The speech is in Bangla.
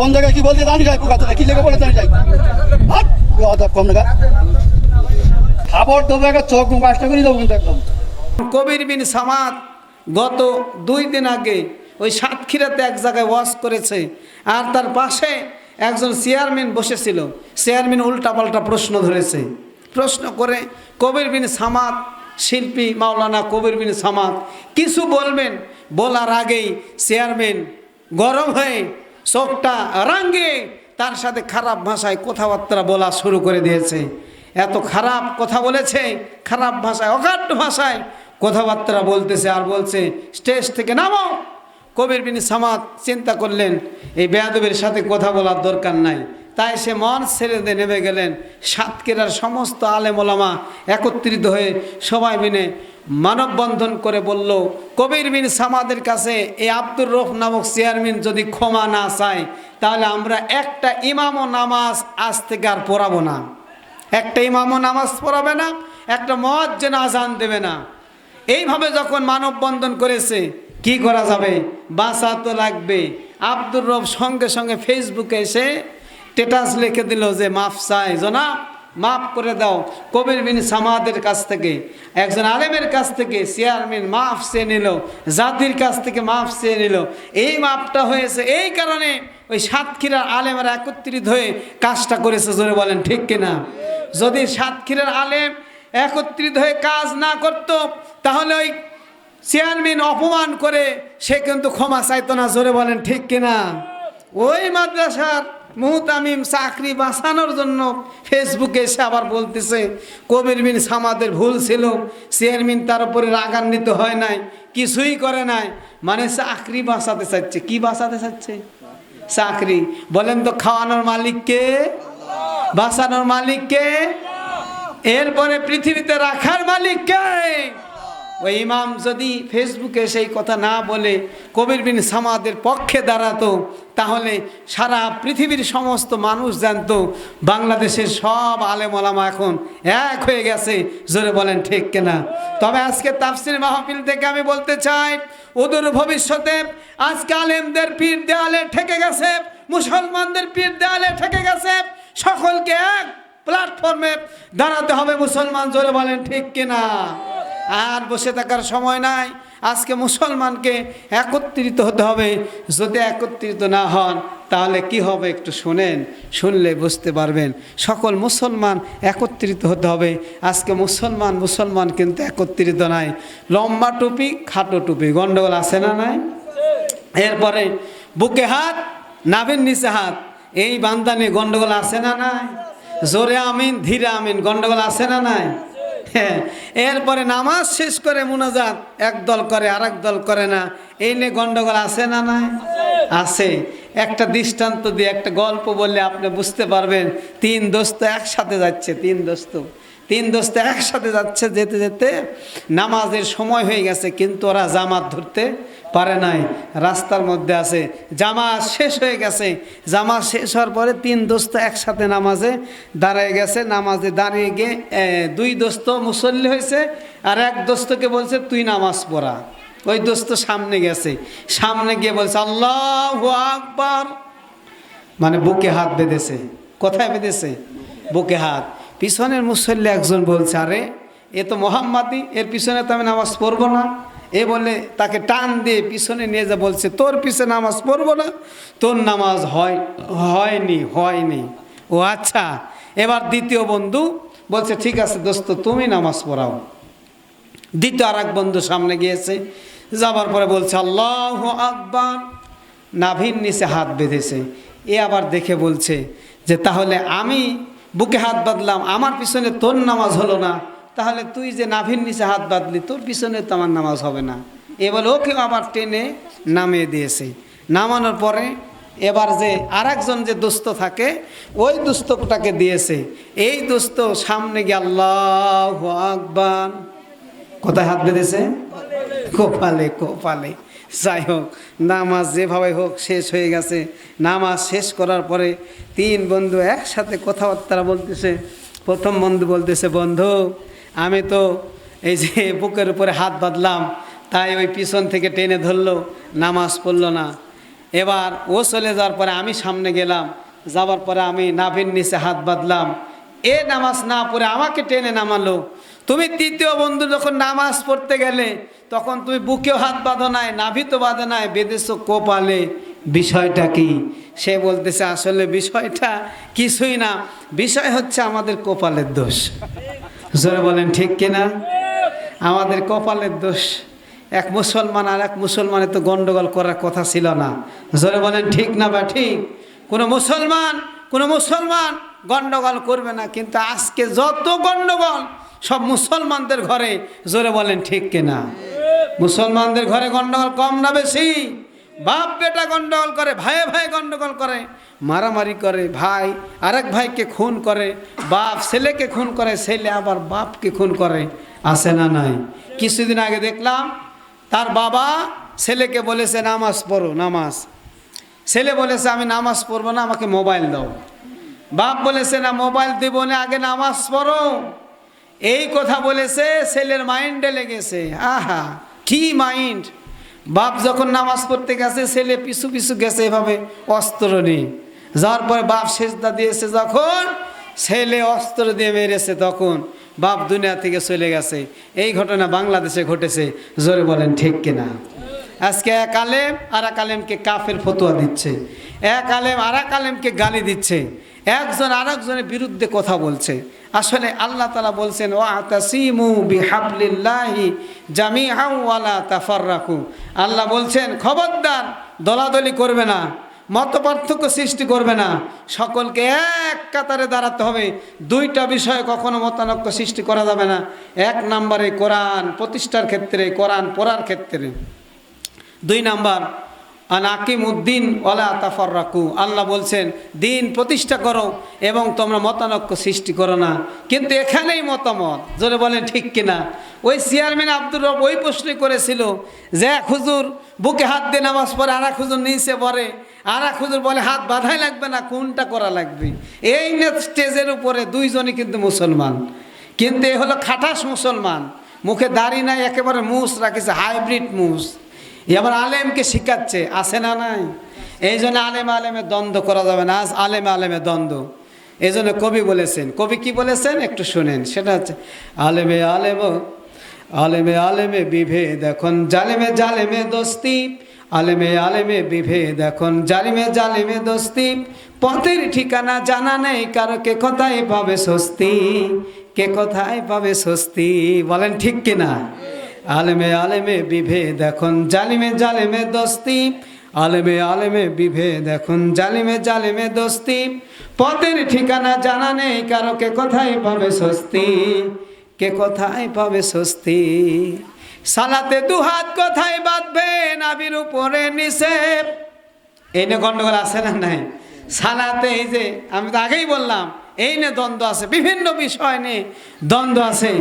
কোন জায়গায় কি বলতে জানি যাই কথা কি লেগে বলে জানি যাই অদব কম না খাবার দেবো একটা চোখ মুখ করে দেবো কিন্তু একদম। কবির বিন সামাদ গত দুই দিন আগে ওই সাতক্ষীরাতে এক জায়গায় ওয়াশ করেছে আর তার পাশে একজন চেয়ারম্যান বসেছিল। চেয়ারম্যান উল্টাপাল্টা প্রশ্ন ধরেছে। প্রশ্ন করে কবির বিন সামাদ, শিল্পী মাওলানা কবির বিন সামাদ, কিছু বলবেন? বলার আগেই চেয়ারম্যান গরম হয়ে চোখটা রাঙ্গে তার সাথে খারাপ ভাষায় কথাবার্তা বলা শুরু করে দিয়েছে। এত খারাপ কথা বলেছে, খারাপ ভাষায় অকাট্য ভাষায় কথাবার্তা বলতেছে আর বলছে, স্টেজ থেকে নামো। কবির বিন সামাদ চিন্তা করলেন, এই বেয়াদবের সাথে কথা বলার দরকার নাই। তাই সে মন ছেড়ে দিয়ে নেমে গেলেন। সাতকেরার সমস্ত আলেমোলামা একত্রিত হয়ে সবাই মিলে মানববন্ধন করে বলল, কবির বিন সামাদের কাছে এই আব্দুর রফ নামক চেয়ারম্যান যদি ক্ষমা না চায়, তাহলে আমরা একটা ইমাম ও নামাজ আজ থেকে আর পড়াবো না। একটা ইমামও নামাজ পড়াবে না, একটা মদ যেন আজান দেবে না। এইভাবে যখন মানববন্ধন করেছে, কি করা যাবে? বাঁচা তো লাগবে। আব্দুর রব সঙ্গে সঙ্গে ফেসবুকে এসে স্টেটাস লিখে দিল যে, মাফ চাই জনাব মাফ করে দাও। কবির বিন সামাদের কাছ থেকে, একজন আলেমের কাছ থেকে চেয়ারম্যান মাফ চেয়ে নিল, জাতির কাছ থেকে মাফ চেয়ে নিল। এই মাপটা হয়েছে এই কারণে ওই সাতক্ষীরার আলেমেরা একত্রিত হয়ে কাজটা করেছে, জোরে বলেন ঠিক কিনা? যদি সাতক্ষীরার আলেম একত্রিত হয়ে কাজ না করত, তাহলে ওই চেয়ারম্যান অপমান করে সে কিন্তু ক্ষমা চাইতো না, জোরে বলেন ঠিক কিনা? ওই মাদ্রাসার মুহতামিম চাকরি বাঁচানোর জন্য ফেসবুকে এসে আবার বলতেছে কবির বিন সামাদের ভুল ছিল, চেয়ারম্যান তার উপরে রাগান্বিত হয় নাই, কিছুই করে নাই। মানে চাকরি বাঁচাতে চাচ্ছে কি বাঁচাতে চাচ্ছে চাকরি। বলেন তো খাওয়ানোর মালিককে বাঁচানোর মালিককে এরপরে পৃথিবীতে রাখার মালিককে ওই ইমাম যদি ফেসবুকে সেই কথা না বলে কবির বিন সামাদের পক্ষে দাঁড়াতো, তাহলে সারা পৃথিবীর সমস্ত মানুষ জানতো, বাংলাদেশের সব আলেম ওলামা এখন এক হয়ে গেছে। জোরে বলেন, ঠিক কিনা? তবে আজকে তাফসির মাহফিল থেকে আমি বলতে চাই ওদের ভবিষ্যতে আজকে আলেমদের পীর দেয়ালে ঠেকে গেছে, মুসলমানদের পীর দেয়ালে ঠেকে গেছে, সকলকে এক প্ল্যাটফর্মে দাঁড়াতে হবে মুসলমান, জোরে বলেন, ঠিক কিনা? আর বসে থাকার সময় নাই। আজকে মুসলমানকে একত্রিত হতে হবে। যদি একত্রিত না হন, তাহলে কি হবে একটু শুনেন, শুনলে বুঝতে পারবেন। সকল মুসলমান একত্রিত হতে হবে। আজকে মুসলমান মুসলমান কিন্তু একত্রিত নাই। লম্বা টুপি, খাটো টুপি। গন্ডগোল আছে না নাই? এরপরে বুকে হাত, নাভির নিচে হাত। এই বান্দানে গন্ডগোল আছে না নাই? জোরে আমিন, ধীরে আমিন। গন্ডগোল আছে না নাই? হ্যাঁ এরপরে নামাজ শেষ করে মোনাজাত, এক দল করে আর দল করে না। এই নিয়ে গন্ডগোল আছে না না আছে। একটা দৃষ্টান্ত দিয়ে একটা গল্প বললে আপনি বুঝতে পারবেন, তিন দোস্ত একসাথে যাচ্ছে, তিন দোস্ত। তিন দোস্ত একসাথে যাচ্ছে, যেতে যেতে নামাজের সময় হয়ে গেছে, কিন্তু ওরা জামাত ধরতে পারে নাই। রাস্তার মধ্যে আছে। জামাত শেষ হয়ে গেছে। জামাত শেষ হওয়ার পরে তিন দোস্ত একসাথে নামাজে দাঁড়ায় গেছে। নামাজে দাঁড়িয়ে গিয়ে দুই দোস্ত মুসল্লি হয়েছে আর এক দোস্তকে বলছে, তুই নামাজ পড়া। ওই দোস্ত সামনে গেছে। সামনে গিয়ে বলছে, আল্লাহ আকবার। মানে বুকে হাত বেঁধেছে। কোথায় বেঁধেছে? বুকে হাত। পিছনের মুসল্লি একজন বলছে, আরে, এ তো মোহাম্মদই এর পিছনে তো আমি নামাজ পড়ব না। এ বলে তাকে টান দিয়ে পিছনে নিয়ে যা বলছে, তোর পিছনে নামাজ পড়ব না, তোর নামাজ হয়, হয়নি হয়নি। ও আচ্ছা এবার দ্বিতীয় বন্ধু বলছে, ঠিক আছে দোস্ত, তুমি নামাজ পড়াও। দ্বিতীয় আর এক বন্ধু সামনে গিয়েছে, যাবার পরে বলছে, আল্লাহ আকবার। নাভির নিচে হাত বেঁধেছে। এ আবার দেখে বলছে যে, তাহলে আমি বুকে হাত বাঁধলাম, আমার পিছনে তোর নামাজ হলো না। তাহলে তুই যে নাভির নিচে হাত বাঁধলি, তোর পিছনে তো আমার নামাজ হবে না। এ বলে ওকে আবার টেনে নামিয়ে দিয়েছে। নামানোর পরে এবার যে আরেকজন যে দোস্ত থাকে, ওই দুস্তটাকে দিয়েছে। এই দোস্ত সামনে গিয়ে আল্লাহ আকবার। কোথায় হাত বেঁধেছে? কোপালে কোপালে। যাই হোক, নামাজ যেভাবে হোক শেষ হয়ে গেছে। নামাজ শেষ করার পরে তিন বন্ধু একসাথে কথাবার্তা বলতেছে। প্রথম বন্ধু বলতেছে, বন্ধু আমি তো এই যে বুকের উপরে হাত বাঁধলাম, তাই ওই পিছন থেকে টেনে ধরলো, নামাজ পড়ল না। এবার ও চলে যাওয়ার পরে আমি সামনে গেলাম, যাওয়ার পরে আমি নাভির নিচে হাত বাঁধলাম। এ নামাজ না পড়ে আমাকে টেনে নামালো। তুমি তৃতীয় বন্ধু যখন নামাজ পড়তে গেলে, তখন তুমি বুকেও হাত বাঁধো নাই, নাভি তো বাঁধে নাই বেদেশো কোপালে। বিষয়টা কি? সে বলতেছে, আসলে বিষয়টা কিছুই না, বিষয় হচ্ছে আমাদের কপালের দোষ। জোরে বলেন, ঠিক কিনা? আমাদের কপালের দোষ। এক মুসলমান আর এক মুসলমানের তো গন্ডগোল করার কথা ছিল না। জোরে বলেন, ঠিক না বা ঠিক? কোনো মুসলমান কোনো মুসলমান গন্ডগোল করবে না, কিন্তু আজকে যত গন্ডগোল সব মুসলমানদের ঘরে, জোরে বলেন, ঠিক কিনা? মুসলমানদের ঘরে গন্ডগোল কম না বেশি? বাপ বেটা গন্ডগোল করে, ভাইয়ে ভাই গন্ডগোল করে, মারামারি করে, ভাই আরেক ভাইকে খুন করে, বাপ ছেলেকে খুন করে, ছেলে আবার বাপকে খুন করে আসে না নাই? কিছুদিন আগে দেখলাম, তার বাবা ছেলেকে বলেছে, নামাজ পড়ো, নামাজ। ছেলে বলেছে, আমি নামাজ পড়ব না, আমাকে মোবাইল দাও। বাপ বলেছে, না, মোবাইল দেব না, আগে নামাজ পড়ো। এই কথা বলেছে, ছেলের মাইন্ডে লেগেছে। আহা, কি মাইন্ড? বাপ যখন নামাজ পড়তে গেছে, ছেলে পিছু পিছু গেছে এভাবে, অস্ত্র নিয়ে। যাওয়ার পরে বাপ সেজদা দিয়েছে যখন, ছেলে অস্ত্র দিয়ে মেরেছে তখন। বাপ দুনিয়া থেকে চলে গেছে। এই ঘটনা বাংলাদেশে ঘটেছে, জোরে বলেন ঠিক কিনা? আজকে এক আলেম আর এক আলেমকে কাফের ফতোয়া দিচ্ছে। এক আলেম আর এক আলেমকে গালি দিচ্ছে। একজন আর একজনের বিরুদ্ধে কথা বলছে। আসলে আল্লাহ তালা বলছেন ও আতাসিমু বিহাবলিল্লাহি জামি ওয়ালা তাফার রাখু আল্লাহ বলছেন, খবরদার, দলাদলি করবে না মত পার্থক্য সৃষ্টি করবে না। সকলকে এক কাতারে দাঁড়াতে হবে। দুইটা বিষয়ে কখনো মতানক্য সৃষ্টি করা যাবে না। এক নম্বরে কোরআন প্রতিষ্ঠার ক্ষেত্রে, কোরআন পড়ার ক্ষেত্রে। দুই নাম্বার আন আকিম উদ্দিন ওলা তাফর রাকু আল্লাহ বলছেন, দিন প্রতিষ্ঠা করো এবং তোমরা মতানক্য সৃষ্টি করো না। কিন্তু এখানেই মতামত। জোরে বলেন, ঠিক কিনা? ওই চেয়ারম্যান আব্দুর রব ওই প্রশ্নই করেছিল যে, এক হুজুর বুকে হাত দিয়ে নামাজ পড়ে আর এক হুজুর নিচে পড়ে আর এক হুজুর বলে হাত বাঁধাই লাগবে না, কোনটা করা লাগবে? এই নে স্টেজের উপরে দুইজনই কিন্তু মুসলমান। কিন্তু এ হলো খাটাস মুসলমান। মুখে দাড়ি নাই, একেবারে মুস রাখেছে, হাইব্রিড মুস। এবার আলেমকে শিখাচ্ছে, আছে না নাই? এই জন্য আলেম আলেমে দ্বন্দ্ব করা যাবে না, আজ আলেম আলেমে দ্বন্দ্ব। এই জন্য কবি বলেছেন, কবি কি বলেছেন? একটু শুনেন, সেটা হচ্ছে, আলেমে আলেম, আলেমে আলেমে বিভেদ এখন, জালেমে জালেমে দোস্তি, আলেমে আলেমে বিভেদ এখন, জালিমে জালিমে দোস্তি, পথের ঠিকানা জানা নেই, কারও কে কোথায় পাবে স্বস্তি? কে কোথায় পাবে স্বস্তি? বলেন ঠিক কিনা? আলেমে আলেমে বিভেদ এখন, জালিমে জালেমে দোস্তি। আলেমে আলেমে বিভেদ এখন, জালিমে জালেমে দোস্তি। পথের ঠিকানা জানা নেই, কারও কে কোথায় পাবে স্বস্তি? কে কোথায় পাবে স্বস্তি? সালাতে দুহাত কোথায় বাঁধবে নাবির উপরে নিচে এই নিয়ে গন্ডগোল আছে না নাই? সালাতে এই যে, আমি তো আগেই বললাম, এই নিয়ে দ্বন্দ্ব আছে, বিভিন্ন বিষয় নিয়ে দ্বন্দ্ব আছে।